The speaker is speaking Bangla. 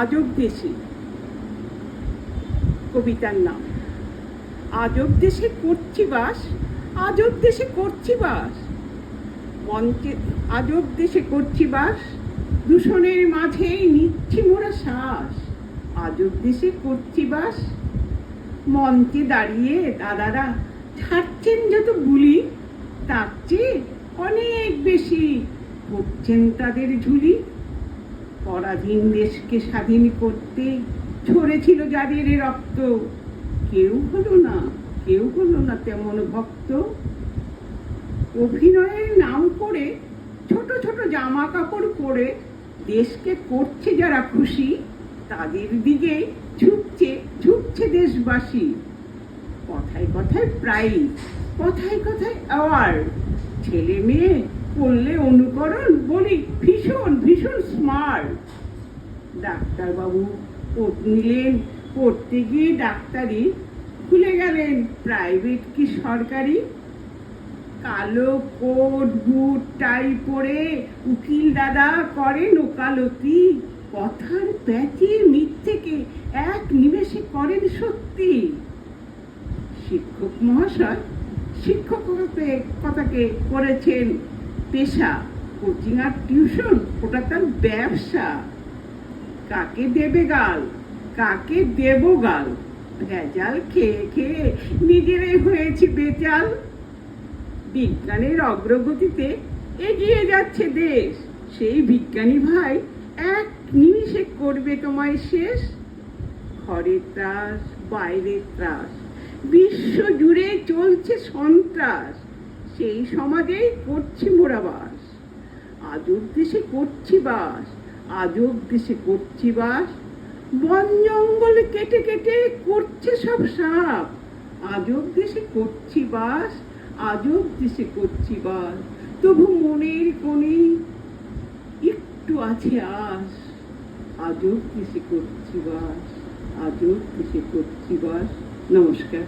আজব দেশে কবিতার নাম। আজব দেশে করছি বাস আজব দেশে করছি বাস। মঞ্চে আজব দেশে করছি বাস, দূষণের মাঝে নিচ্ছি মোরা শ্বাস। আজব দেশে করছি বাস মঞ্চে দাঁড়িয়ে দাদারা ছাড়ছেন যত বুলি, তার চেয়ে অনেক বেশি হচ্ছেন তাদের ঝুলি। পরাধীন দেশকে স্বাধীন করতে ঝরেছিল যাদের রক্ত। কেউ হলো না, কেউ হলো না তেমন ভক্ত। অভিনয়ের নাম করে, ছোট ছোট জামা কাপড় পরে দেশকে করছে যারা খুশি, তাদের দিকে ঝুঁকছে ঝুঁকছে দেশবাসী। কথায় কথায় প্রাইজ, কথায় কথায় অ্যাওয়ার্ড। ছেলে মেয়ে করলে অনুকরণ, বলি ভীষণ ভীষণ স্মার্ট ডাক্তারবাবু কোট নিলেন। পড়তে গিয়ে ডাক্তারি ভুলে গেলেন। প্রাইভেট কি সরকারি? কালো কোট, বুট, টাই পরে উকিল দাদা করেন ওকালতি। কথার প্যাচে মিথ্যেকে এক নিমেষে করেন সত্যি। শিক্ষক মহাশয় শিক্ষকতে কথাকে করেছেন। পেশা, কোচিং আর টিউশন, ওটা তার ব্যবসা। কাকে দেবে গাল? কাকে দেব গাল? ভেজাল খেয়ে খেয়ে নিজেরাই হয়েছি বেচাল বিজ্ঞানের অগ্রগতিতে এগিয়ে যাচ্ছে দেশ। সেই বিজ্ঞানী ভাই এক নিমিষে করবে তোমায় শেষ। ঘরের ত্রাস, বাইরের ত্রাস, বিশ্ব জুড়ে চলছে সন্ত্রাস। সেই সমাজেই করছি মোরা বাস আজব দেশে করছি বাস। আজব দেশে করছি বাস। বন জঙ্গল কেটে কেটে করছে সব সাপ। আজব দেশে করছি বাস আজব দেশে করছি বাস। তবু মনের কোণে একটু আছে আস আজব দেশে করছি বাস আজব দেশে করছি বাস। নমস্কার।